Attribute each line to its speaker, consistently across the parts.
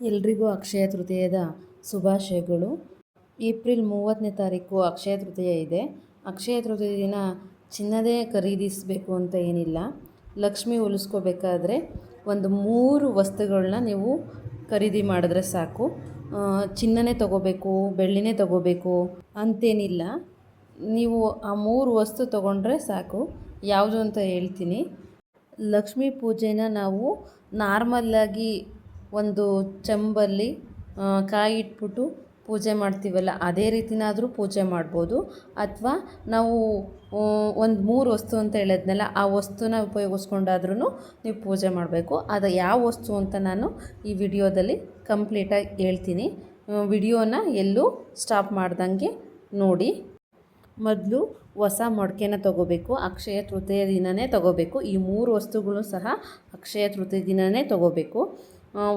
Speaker 1: ಎಲ್ರಿಗೂ ಅಕ್ಷಯ ತೃತೀಯದ ಶುಭಾಶಯಗಳು. ಏಪ್ರಿಲ್ ಮೂವತ್ತನೇ ತಾರೀಕು ಅಕ್ಷಯ ತೃತೀಯ ಇದೆ. ಅಕ್ಷಯ ತೃತೀಯ ದಿನ ಚಿನ್ನದೇ ಖರೀದಿಸಬೇಕು ಅಂತ ಏನಿಲ್ಲ. ಲಕ್ಷ್ಮಿ ಉಳಿಸ್ಕೋಬೇಕಾದ್ರೆ ಒಂದು ಮೂರು ವಸ್ತುಗಳನ್ನ ನೀವು ಖರೀದಿ ಮಾಡಿದ್ರೆ ಸಾಕು. ಚಿನ್ನನೇ ತಗೋಬೇಕು, ಬೆಳ್ಳಿನೇ ತಗೋಬೇಕು ಅಂತೇನಿಲ್ಲ. ನೀವು ಆ ಮೂರು ವಸ್ತು ತಗೊಂಡ್ರೆ ಸಾಕು. ಯಾವುದು ಅಂತ ಹೇಳ್ತೀನಿ. ಲಕ್ಷ್ಮೀ ಪೂಜೆನ ನಾವು ನಾರ್ಮಲ್ಲಾಗಿ ಒಂದು ಚೆಂಬಲ್ಲಿ ಕಾಯಿ ಇಟ್ಬಿಟ್ಟು ಪೂಜೆ ಮಾಡ್ತೀವಲ್ಲ, ಅದೇ ರೀತಿನಾದರೂ ಪೂಜೆ ಮಾಡ್ಬೋದು. ಅಥವಾ ನಾವು ಒಂದು ಮೂರು ವಸ್ತು ಅಂತ ಹೇಳಿದ್ನಲ್ಲ, ಆ ವಸ್ತುನ ಉಪಯೋಗಿಸ್ಕೊಂಡಾದ್ರೂ ನೀವು ಪೂಜೆ ಮಾಡಬೇಕು. ಅದು ಯಾವ ವಸ್ತು ಅಂತ ನಾನು ಈ ವಿಡಿಯೋದಲ್ಲಿ ಕಂಪ್ಲೀಟಾಗಿ ಹೇಳ್ತೀನಿ. ವಿಡಿಯೋನ ಎಲ್ಲೂ ಸ್ಟಾಪ್ ಮಾಡ್ದಂಗೆ ನೋಡಿ. ಮೊದಲು ಹೊಸ ಮಡಿಕೆನ ತಗೋಬೇಕು, ಅಕ್ಷಯ ತೃತೀಯ ದಿನವೇ ತಗೋಬೇಕು. ಈ ಮೂರು ವಸ್ತುಗಳು ಸಹ ಅಕ್ಷಯ ತೃತೀಯ ದಿನವೇ ತಗೋಬೇಕು.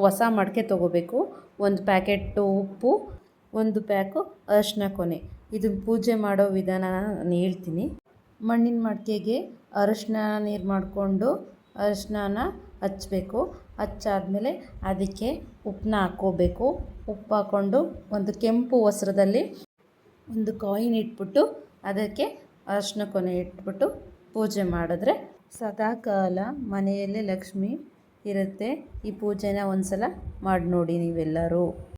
Speaker 1: ಹೊಸ ಮಡಿಕೆ ತಗೋಬೇಕು. ಒಂದು ಪ್ಯಾಕೆಟು ಉಪ್ಪು, ಒಂದು ಪ್ಯಾಕು ಅರಿಶಿನ ಕೊನೆ. ಇದು ಪೂಜೆ ಮಾಡೋ ವಿಧಾನ ನಾನು ಹೇಳ್ತೀನಿ. ಮಣ್ಣಿನ ಮಡಿಕೆಗೆ ಅರಿಶಿನ ನೀರು ಮಾಡಿಕೊಂಡು ಅರಿಶಿನ ಹಚ್ಚಬೇಕು ಹಚ್ಚಾದಮೇಲೆ ಅದಕ್ಕೆ ಉಪ್ಪನ್ನ ಹಾಕ್ಕೋಬೇಕು. ಉಪ್ಪು ಹಾಕ್ಕೊಂಡು ಒಂದು ಕೆಂಪು ವಸ್ತ್ರದಲ್ಲಿ ಒಂದು ಕಾಯಿನ್ ಇಟ್ಬಿಟ್ಟು ಅದಕ್ಕೆ ಅರಿಶಿನ ಕೊನೆ ಇಟ್ಬಿಟ್ಟು ಪೂಜೆ ಮಾಡಿದ್ರೆ ಸದಾಕಾಲ ಮನೆಯಲ್ಲೇ ಲಕ್ಷ್ಮಿ ಇರುತ್ತೆ. ಈ ಪೂಜೆನ ಒಂದ್ಸಲ ಮಾಡಿ ನೋಡಿ ನೀವೆಲ್ಲರೂ.